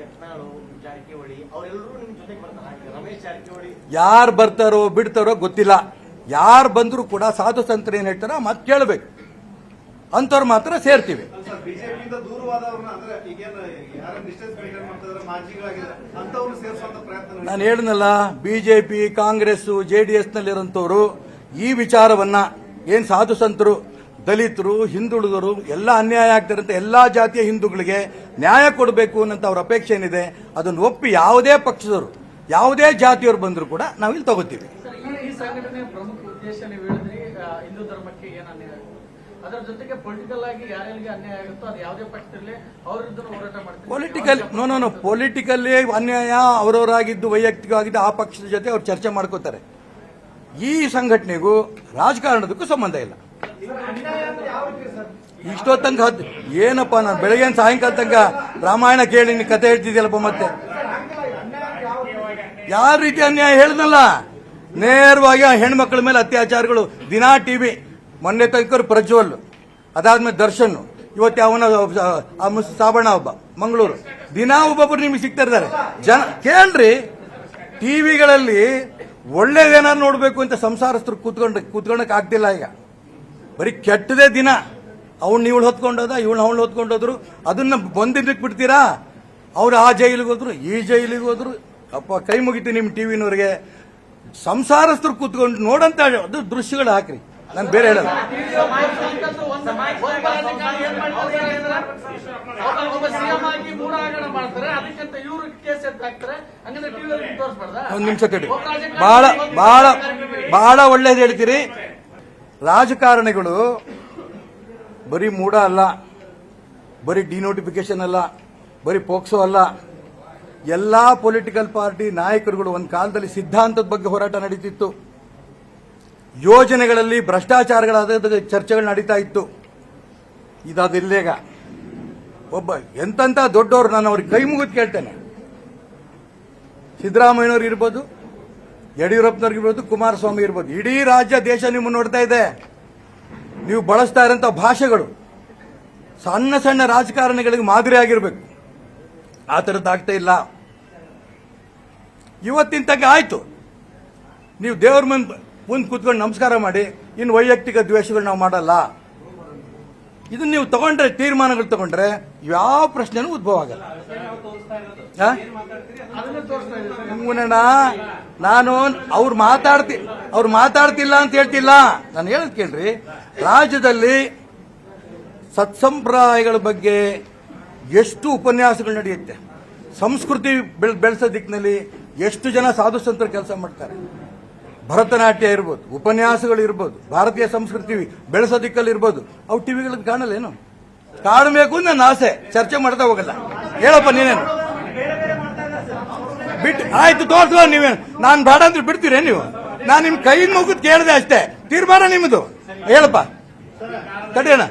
ಯತ್ನಾಳು ಜಾರಕಿಹೊಳಿ ಅವರೆಲ್ಲರೂ ನಿಮ್ ಜೊತೆಗೆ ಬರ್ತಾರ ರಮೇಶ್ ಜಾರಕಿಹೊಳಿ. ಯಾರು ಬರ್ತಾರೋ ಬಿಡ್ತಾರೋ ಗೊತ್ತಿಲ್ಲ. ಯಾರು ಬಂದರೂ ಕೂಡ ಸಾಧು ಸಂತರು ಏನ್ ಹೇಳ್ತಾರೋ ಮತ್ತೆ ಕೇಳಬೇಕು. ಅಂಥವ್ರು ಮಾತ್ರ ಸೇರ್ತೀವಿ. ಸರ್ ಬಿಜೆಪಿಯಿಂದ ದೂರವಾದವ್ರನ್ನ ಅಂದ್ರೆ ಈಗೇನು ಯಾರ ಡಿಸ್ಟೆನ್ಸ್ ಮೇಂಟೈನ್ ಮಾಡ್ತಿದ್ರೆ ಮಾಜಿಗಳಾಗಿದೆ ಅಂತವ್ರನ್ನ ಸೇರಿಸುವಂತ ಪ್ರಯತ್ನ ನಾನು ಹೇಳಿದ್ನಲ್ಲ ಬಿಜೆಪಿ ಕಾಂಗ್ರೆಸ್ ಜೆ ಡಿ ಎಸ್ನಲ್ಲಿರೋಂಥವ್ರು ಈ ವಿಚಾರವನ್ನ ಏನ್ ಸಾಧು ಸಂತರು ದಲಿತರು ಹಿಂದುಳಿದರು ಎಲ್ಲ ಅನ್ಯಾಯ ಆಗ್ತಿರಂತ ಎಲ್ಲ ಜಾತಿಯ ಹಿಂದೂಗಳಿಗೆ ನ್ಯಾಯ ಕೊಡಬೇಕು ಅನ್ನೋಂಥ ಅವ್ರ ಅಪೇಕ್ಷೆ ಏನಿದೆ ಅದನ್ನು ಒಪ್ಪಿ ಯಾವುದೇ ಪಕ್ಷದವರು ಯಾವುದೇ ಜಾತಿಯವರು ಬಂದರೂ ಕೂಡ ನಾವಿಲ್ಲಿ ತಗೋತೀವಿ. ನೀವು ಹಿಂದೂ ಧರ್ಮಕ್ಕೆ ಏನ್ ಅನ್ಯಾಯ ಅದರ ಜೊತೆಗೆ ಪೊಲಿಟಿಕಲ್ ಆಗಿ ಯಾರ್ಯಾರಿಗೆ ಅನ್ಯಾಯ ಆಗುತ್ತೋ ಅದು ಯಾವುದೇ ಪಕ್ಷದಲ್ಲಿ ಅವ್ರ ಹೋರಾಟ ಮಾಡ್ತೀವಿ. Political no no no politically ಅನ್ಯಾಯ ಅವರವರಾಗಿದ್ದು ವೈಯಕ್ತಿಕವಾಗಿದ್ದು ಆ ಪಕ್ಷದ ಜೊತೆ ಅವ್ರು ಚರ್ಚೆ ಮಾಡ್ಕೋತಾರೆ. ಈ ಸಂಘಟನೆಗೂ ರಾಜಕಾರಣದಕ್ಕೂ ಸಂಬಂಧ ಇಲ್ಲ. ಇಷ್ಟೋ ತನಕ ಏನಪ್ಪ ನಾನು ಬೆಳಗ್ಗೆ ಸಾಯಂಕಾಲ ತನಕ ರಾಮಾಯಣ ಕೇಳಿ ನೀನು ಕತೆ ಹೇಳ್ತಿದ್ಯಲ್ಲಪ್ಪ ಮತ್ತೆ? ಯಾವ ರೀತಿ ಅನ್ಯಾಯ ಹೇಳ್ದಲ್ಲ ನೇರವಾಗಿ ಆ ಹೆಣ್ಮಕ್ಳ ಮೇಲೆ ಅತ್ಯಾಚಾರಗಳು, ದಿನಾ ಟಿವಿ, ಮೊನ್ನೆ ತನಕ ಪ್ರಜ್ವಲ್, ಅದಾದ್ಮೇಲೆ ದರ್ಶನ್, ಇವತ್ತು ಅವನ ಸಾಬಣ್ಣ ಒಬ್ಬ, ಮಂಗಳೂರು. ದಿನಾ ಒಬ್ಬೊಬ್ರು ನಿಮಗೆ ಸಿಗ್ತಾ ಇದ್ದಾರೆ. ಜನ, ಕೇಳ್ರಿ, ಟಿವಿಗಳಲ್ಲಿ ಒಳ್ಳೇದೇನಾದ್ರು ನೋಡ್ಬೇಕು ಅಂತ ಸಂಸಾರಸ್ಥರು ಕೂತ್ಕೊಂಡ್, ಕೂತ್ಕೊಳಕ್ ಆಗ್ತಿಲ್ಲ ಈಗ. ಬರೀ ಕೆಟ್ಟದೇ ದಿನ. ಅವ್ನು ಇವಳು ಹೊತ್ಕೊಂಡೋದ ಇವಳು ಅವಳು ಹೊತ್ಕೊಂಡೋದ್ರು ಅದನ್ನ ಬಂದಿದ್ದಕ್ಕೆ ಬಿಡ್ತೀರಾ? ಅವ್ರು ಆ ಜೈಲಿಗೆ ಹೋದ್ರು, ಈ ಜೈಲಿಗೆ ಹೋದ್ರು. ಅಪ್ಪ, ಕೈ ಮುಗಿತು ನಿಮ್ಮ ಟಿವಿನವ್ರಿಗೆ ಸಂಸಾರಸ್ಥರು ಕೂತ್ಕೊಂಡು ನೋಡಂತ ಅದು ದೃಶ್ಯಗಳು ಹಾಕ್ರಿ. ನಾನು ಬೇರೆ ಹೇಳಲ್ಲ. ಒಂದ್ ನಿಮಿಷ ಕೇಳಿ ಬಹಳ ಬಹಳ ಬಹಳ ಒಳ್ಳೇದು ಹೇಳ್ತೀರಿ. ರಾಜಕಾರಣಿಗಳು ಬರೀ ಮೂಡ ಅಲ್ಲ, ಬರೀ ಡಿನೋಟಿಫಿಕೇಶನ್ ಅಲ್ಲ, ಬರೀ ಪೋಕ್ಸೋ ಅಲ್ಲ. ಎಲ್ಲಾ ಪೊಲಿಟಿಕಲ್ ಪಾರ್ಟಿ ನಾಯಕರುಗಳು ಒಂದು ಕಾಲದಲ್ಲಿ ಸಿದ್ಧಾಂತದ ಬಗ್ಗೆ ಹೋರಾಟ ನಡೀತಿತ್ತು. ಯೋಜನೆಗಳಲ್ಲಿ ಭ್ರಷ್ಟಾಚಾರಗಳಾದ ಚರ್ಚೆಗಳು ನಡೀತಾ ಇತ್ತು. ಇದಾದಿಲ್ಲೇಗ ಒಬ್ಬ ಎಂತ ದೊಡ್ಡವರು, ನಾನು ಅವ್ರಿಗೆ ಕೈ ಮುಗಿದು ಕೇಳ್ತೇನೆ. ಸಿದ್ದರಾಮಯ್ಯನವ್ರು ಇರ್ಬೋದು ಯಡಿಯೂರಪ್ಪನವ್ರಿಗೆ ಇರ್ಬೋದು ಕುಮಾರಸ್ವಾಮಿ ಇರ್ಬೋದು. ಇಡೀ ರಾಜ್ಯ ದೇಶ ನಿಮ್ಮ ನೋಡ್ತಾ ಇದೆ. ನೀವು ಬಳಸ್ತಾ ಇರೋಂಥ ಭಾಷೆಗಳು ಸಣ್ಣ ಸಣ್ಣ ರಾಜಕಾರಣಿಗಳಿಗೆ ಮಾದರಿ ಆಗಿರ್ಬೇಕು. ಆ ಥರದ್ದು ಆಗ್ತಾ ಇಲ್ಲ. ಇವತ್ತಿನ ತನಕ ಆಯಿತು. ನೀವು ದೇವ್ರ ಮುಂದೆ ಮುಂದೆ ಕೂತ್ಕೊಂಡು ನಮಸ್ಕಾರ ಮಾಡಿ, ಇನ್ನು ವೈಯಕ್ತಿಕ ದ್ವೇಷಗಳು ನಾವು ಮಾಡಲ್ಲ. ಇದನ್ನು ನೀವು ತಗೊಂಡ್ರೆ, ತೀರ್ಮಾನಗಳು ತಗೊಂಡ್ರೆ, ಯಾವ ಪ್ರಶ್ನೆನೂ ಉದ್ಭವ ಆಗಲ್ಲ. ಮುನಣ್ಣ ನಾನು ಅವ್ರು ಮಾತಾಡ್ತಿ, ಅವ್ರು ಮಾತಾಡ್ತಿಲ್ಲ ಅಂತ ಹೇಳ್ತಿಲ್ಲ. ನಾನು ಹೇಳದ್ ಕೇಳ್ರಿ, ರಾಜ್ಯದಲ್ಲಿ ಸತ್ಸಂಪ್ರದಾಯಗಳ ಬಗ್ಗೆ ಎಷ್ಟು ಉಪನ್ಯಾಸಗಳು ನಡೆಯುತ್ತೆ. ಸಂಸ್ಕೃತಿ ಬೆಳ್- ಬೆಳೆಸೋ ದಿಕ್ಕಿನಲ್ಲಿ ಎಷ್ಟು ಜನ ಸಾಧು ಸಂತರ ಕೆಲಸ ಮಾಡ್ತಾರೆ. ಭರತನಾಟ್ಯ ಇರ್ಬೋದು, ಉಪನ್ಯಾಸಗಳು ಇರ್ಬೋದು, ಭಾರತೀಯ ಸಂಸ್ಕೃತಿ ಬೆಳೆಸೋ ದಿಕ್ಕಲ್ಲಿ ಇರ್ಬೋದು. ಅವು ಟಿವಿಗಳಿಗೆ ಕಾಣಲ್ಲೇನು ಕಾಣಬೇಕು ನನ್ನ ಆಸೆ ಚರ್ಚೆ ಮಾಡ್ತಾ ಹೋಗಲ್ಲ. ಹೇಳಪ್ಪ ನೀನೇನು? ಬಿಟ್ಟು ಆಯ್ತು ತೋರ್ಸುವ ನೀವೇ. ನಾನು ಬೇಡ ಅಂದ್ರೆ ಬಿಡ್ತೀರೇ ನೀವು. ನಾನು ನಿಮ್ ಕೈ ಮುಗಿದ್ ಕೇಳಿದೆ ಅಷ್ಟೇ. ತೀರ್ಮಾನ ನಿಮ್ಮದು ಹೇಳಪ್ಪ. ತಡೆಯೋಣ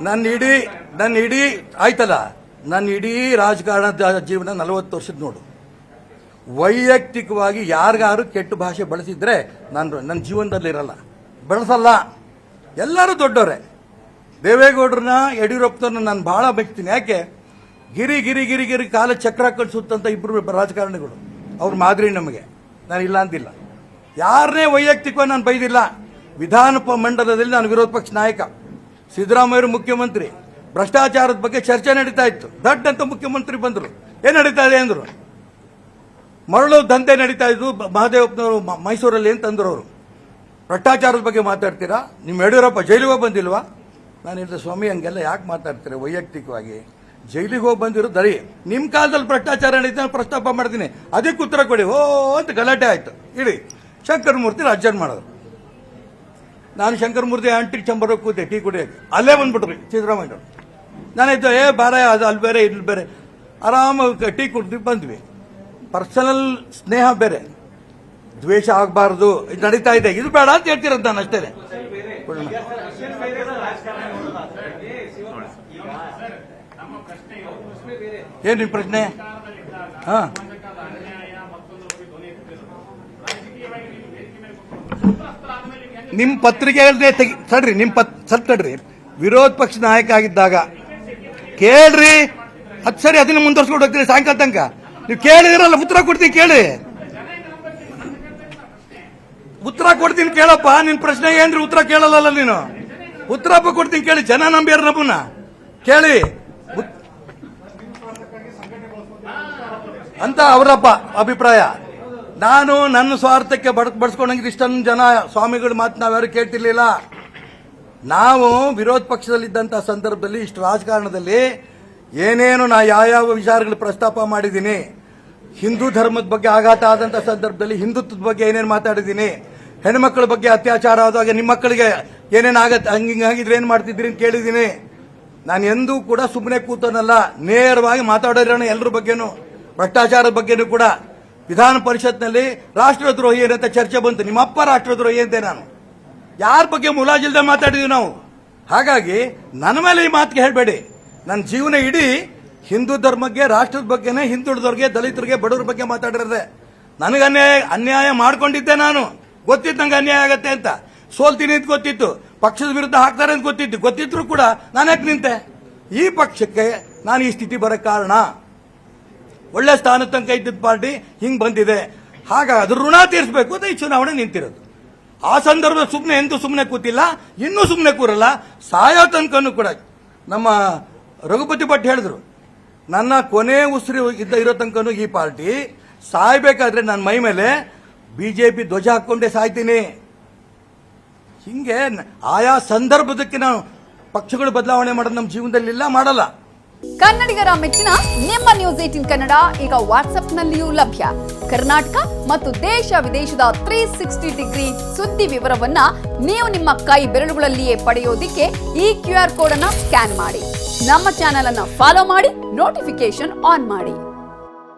ನನ್ನ ಇಡೀ ನನ್ನ ಇಡೀ, ಆಯ್ತಲ್ಲ. ನನ್ನ ಇಡೀ ರಾಜಕಾರಣದ ಜೀವನ ನಲವತ್ತು ವರ್ಷದ ನೋಡು. ವೈಯಕ್ತಿಕವಾಗಿ ಯಾರಿಗಾರು ಕೆಟ್ಟ ಭಾಷೆ ಬಳಸಿದ್ರೆ ನಾನು ನನ್ನ ಜೀವನದಲ್ಲಿ ಇರಲ್ಲ ಬಳಸಲ್ಲ. ಎಲ್ಲರೂ ದೊಡ್ಡವರೇ. ದೇವೇಗೌಡ್ರನ್ನ ಯಡಿಯೂರಪ್ಪನವ್ರನ್ನ ನಾನು ಬಹಳ ಬೆಕ್ತೀನಿ ಯಾಕೆ? ಗಿರಿ ಗಿರಿ ಗಿರಿ ಗಿರಿ ಕಾಲ ಚಕ್ರ ಕಳಿಸುತ್ತಂತ ಇಬ್ಬರು ರಾಜಕಾರಣಿಗಳು. ಅವ್ರ ಮಾದರಿ ನಮಗೆ. ನಾನು ಇಲ್ಲ ಅಂತಿಲ್ಲ. ಯಾರನ್ನೇ ವೈಯಕ್ತಿಕವಾಗಿ ನಾನು ಬೈದಿಲ್ಲ. ವಿಧಾನ ಮಂಡಲದಲ್ಲಿ ನಾನು ವಿರೋಧ ಪಕ್ಷ ನಾಯಕ. ಸಿದ್ದರಾಮಯ್ಯರು ಮುಖ್ಯಮಂತ್ರಿ. ಭ್ರಷ್ಟಾಚಾರದ ಬಗ್ಗೆ ಚರ್ಚೆ ನಡೀತಾ ಇತ್ತು. ದೊಡ್ಡ ಅಂತ ಮುಖ್ಯಮಂತ್ರಿ ಬಂದರು. ಏನ್ ನಡೀತಾ ಇದೆ ಅಂದ್ರು. ಮರಳು ದಂಧೆ ನಡೀತಾ ಇದ್ದು ಮಹದೇವಪ್ಪನವರು ಮೈಸೂರಲ್ಲಿ ಏನು ತಂದ್ರು ಅವರು? ಭ್ರಷ್ಟಾಚಾರದ ಬಗ್ಗೆ ಮಾತಾಡ್ತೀರಾ? ನಿಮ್ಮ ಯಡಿಯೂರಪ್ಪ ಜೈಲಿಗೆ ಹೋಗಿ ಬಂದಿಲ್ವಾ? ನಾನು ಹೇಳಿದೆ, ಸ್ವಾಮಿ, ಹಂಗೆಲ್ಲ ಯಾಕೆ ಮಾತಾಡ್ತೀರಾ ವೈಯಕ್ತಿಕವಾಗಿ? ಜೈಲಿಗೆ ಹೋಗಿ ಬಂದಿರೋ ದರಿ. ನಿಮ್ಮ ಕಾಲದಲ್ಲಿ ಭ್ರಷ್ಟಾಚಾರ ನಡೀತಾ ನಾನು ಪ್ರಸ್ತಾಪ ಮಾಡ್ತೀನಿ. ಅದಕ್ಕೆ ಉತ್ತರ ಕೊಡಿ. ಓ ಅಂತ ಗಲಾಟೆ ಆಯಿತು. ಇಡಿ. ಶಂಕರಮೂರ್ತಿ ರಾಜ್ಯನ್ ಮಾಡೋದು ನಾನು ಶಂಕರಮೂರ್ತಿ ಆಂಟಿ ಚಂಬರ ಕೂತೆ, ಟೀ ಕುಡಿಯೋಕೆ. ಅಲ್ಲೇ ಬಂದ್ಬಿಟ್ರಿ ಸಿದ್ದರಾಮಯ್ಯ ನಾನಾಯ್ತು ಏ, ಬಾರ, ಅದು ಅಲ್ಲಿ ಬೇರೆ, ಇಲ್ಲಿ ಬೇರೆ. ಆರಾಮಾಗಿ ಟೀ ಕುಡ್ದು ಬಂದ್ವಿ. ಪರ್ಸನಲ್ ಸ್ನೇಹ ಬೇರೆ. ದ್ವೇಷ ಆಗಬಾರ್ದು. ಇದು ನಡೀತಾ ಇದೆ. ಇದು ಬೇಡ ಅಂತ ಹೇಳ್ತಿರೋದು ನಾನು ಅಷ್ಟೇ. ಏನ್ ನಿಮ್ಮ ಪ್ರಶ್ನೆ? ಹಾ. ನಿಮ್ಮ ಪತ್ರಿಕೆಗಳನ್ನೇ ತೆಗಿ ತಡ್ರಿ ನಿಮ್ಮ ಪತ್ ಸ್ವಲ್ಪ ತಡ್ರಿ. ವಿರೋಧ ಪಕ್ಷ ನಾಯಕ ಆಗಿದ್ದಾಗ ಕೇಳ್ರಿ. ಹತ್ತು ಸರಿ ಅದನ್ನ ಮುಂದುವರ್ಸ್ಕೊಂಡು ಹೋಗ್ತೀರಿ ಸಾಯಂಕಾಲ ತನಕ. ನೀವು ಕೇಳಿದಿರಲ್ಲ, ಉತ್ತರ ಕೊಡ್ತೀನಿ, ಕೇಳಿ. ಉತ್ತರ ಕೊಡ್ತೀನಿ ಕೇಳಪ್ಪ, ನಿನ್ ಪ್ರಶ್ನೆ ಏನ್ರಿ? ಉತ್ತರ ಕೇಳಲ್ಲ ನೀನು? ಉತ್ತರ ಕೊಡ್ತೀನಿ ಕೇಳಿ, ಜನ ನಂಬಿಯಾರ ನಮ್ಮನ್ನ. ಕೇಳಿ. ಅಂತ ಅವರಪ್ಪ ಅಭಿಪ್ರಾಯ. ನಾನು ನನ್ನ ಸ್ವಾರ್ಥಕ್ಕೆ ಬಡ್ ಬಡ್ಸ್ಕೊಂಡಂಗೆ ಇಷ್ಟೊಂದು ಜನ ಸ್ವಾಮಿಗಳ ಮಾತು ನಾವ್ಯಾರು ಕೇಳ್ತಿರ್ಲಿಲ್ಲ. ನಾವು ವಿರೋಧ ಪಕ್ಷದಲ್ಲಿದ್ದಂಥ ಸಂದರ್ಭದಲ್ಲಿ, ಇಷ್ಟು ರಾಜಕಾರಣದಲ್ಲಿ ಏನೇನು ನಾ ಯಾವ್ಯಾವ ವಿಚಾರಗಳು ಪ್ರಸ್ತಾಪ ಮಾಡಿದ್ದೀನಿ, ಹಿಂದೂ ಧರ್ಮದ ಬಗ್ಗೆ ಆಘಾತ ಆದಂಥ ಸಂದರ್ಭದಲ್ಲಿ ಹಿಂದುತ್ವದ ಬಗ್ಗೆ ಏನೇನು ಮಾತಾಡಿದ್ದೀನಿ ಹೆಣ್ಮಕ್ಳ ಬಗ್ಗೆ ಅತ್ಯಾಚಾರ ಆದಾಗ ನಿಮ್ಮ ಮಕ್ಕಳಿಗೆ ಏನೇನು ಆಗತ್ತೆ ಹಂಗಿಂಗಾಗಿದ್ರೆ ಏನು ಮಾಡ್ತಿದ್ರಿ ಅಂತ ಕೇಳಿದ್ದೀನಿ. ನಾನು ಎಂದೂ ಕೂಡ ಸುಮ್ಮನೆ ಕೂತನಲ್ಲ, ನೇರವಾಗಿ ಮಾತಾಡೋಣ ಎಲ್ಲರ ಬಗ್ಗೆನೂ, ಭ್ರಷ್ಟಾಚಾರದ ಬಗ್ಗೆನೂ ಕೂಡ. ವಿಧಾನ ಪರಿಷತ್ನಲ್ಲಿ ರಾಷ್ಟ್ರದ್ರೋಹಿ ಏನಂತ ಚರ್ಚೆ ಬಂತು. ನಿಮ್ಮಪ್ಪ ರಾಷ್ಟ್ರದ್ರೋಹಿ ಅಂತೆ ನಾನು. ಯಾರ ಬಗ್ಗೆ ಮುಲಾಜಿಲ್ದೆ ಮಾತಾಡಿದ್ವಿ ನಾವು? ಹಾಗಾಗಿ ನನ್ನ ಮೇಲೆ ಈ ಮಾತಿಗೆ ಹೇಳಬೇಡಿ. ನನ್ನ ಜೀವನ ಇಡೀ ಹಿಂದೂ ಧರ್ಮಕ್ಕೆ, ರಾಷ್ಟ್ರದ ಬಗ್ಗೆನೇ ಹಿಂದುಳಿದವ್ರಿಗೆ, ದಲಿತರಿಗೆ, ಬಡವ್ರ ಬಗ್ಗೆ ಮಾತಾಡಿರೋದೆ. ನನಗೆ ಅನ್ಯಾಯ ಅನ್ಯಾಯ ಮಾಡ್ಕೊಂಡಿದ್ದೆ ನಾನು. ಗೊತ್ತಿತ್ತು ನಂಗೆ ಅನ್ಯಾಯ ಆಗತ್ತೆ ಅಂತ. ಸೋಲ್ತೀನಿ ಅಂತ ಗೊತ್ತಿತ್ತು. ಪಕ್ಷದ ವಿರುದ್ಧ ಹಾಕ್ತಾರೆ ಅಂತ ಗೊತ್ತಿತ್ತು. ಗೊತ್ತಿದ್ರು ಕೂಡ ನಾನು ಯಾಕೆ ನಿಂತೆ? ಈ ಪಕ್ಷಕ್ಕೆ ನಾನು ಈ ಸ್ಥಿತಿ ಬರಕ್ಕೆ ಕಾರಣ. ಒಳ್ಳೆ ಸ್ಥಾನ ತನಕ ಇದ್ದಿದ್ದ ಪಾರ್ಟಿ ಹಿಂಗ್ ಬಂದಿದೆ. ಹಾಗ ಅದ್ರ ಋಣ ತೀರಿಸಬೇಕು ಅಂತ ಈ ಚುನಾವಣೆ ನಿಂತಿರೋದು. ಆ ಸಂದರ್ಭ ಸುಮ್ಮನೆ ಎಂದೂ ಸುಮ್ಮನೆ ಕೂತಿಲ್ಲ, ಇನ್ನೂ ಸುಮ್ಮನೆ ಕೂರಲ್ಲ. ಸಾಯೋ ತನಕನೂ ಕೂಡ ನಮ್ಮ ರಘುಪತಿ ಭಟ್ ಹೇಳಿದ್ರು, ನನ್ನ ಕೊನೆ ಉಸಿರು ಇದ್ದ ಇರೋ ತನಕನೂ ಈ ಪಾರ್ಟಿ, ಸಾಯ್ಬೇಕಾದ್ರೆ ನನ್ನ ಮೈ ಮೇಲೆ ಬಿಜೆಪಿ ಧ್ವಜ ಹಾಕೊಂಡೇ ಸಾಯ್ತೀನಿ. ಹಿಂಗೆ ಆಯಾ ಸಂದರ್ಭದಕ್ಕೆ ನಾವು ಪಕ್ಷಗಳು ಬದಲಾವಣೆ ಮಾಡೋದು ನಮ್ಮ ಜೀವನದಲ್ಲಿ ಇಲ್ಲ, ಮಾಡಲ್ಲ. ಕನ್ನಡಿಗರ ಮೆಚ್ಚಿನ ನಿಮ್ಮ ನ್ಯೂಸ್ ಏಟಿನ್ ಕನ್ನಡ ಈಗ ವಾಟ್ಸ್ಆಪ್ನಲ್ಲಿಯೂ ಲಭ್ಯ. ಕರ್ನಾಟಕ ಮತ್ತು ದೇಶ ವಿದೇಶದ ತ್ರೀ ಸಿಕ್ಸ್ಟಿ ಡಿಗ್ರಿ ಸುದ್ದಿ ವಿವರವನ್ನ ನೀವು ನಿಮ್ಮ ಕೈ ಬೆರಳುಗಳಲ್ಲಿಯೇ ಪಡೆಯೋದಿಕ್ಕೆ ಈ ಕ್ಯೂ ಆರ್ ಕೋಡ್ ಅನ್ನ ಸ್ಕ್ಯಾನ್ ಮಾಡಿ. ನಮ್ಮ ಚಾನೆಲ್ ಅನ್ನ ಫಾಲೋ ಮಾಡಿ ನೋಟಿಫಿಕೇಶನ್ ಆನ್ ಮಾಡಿ.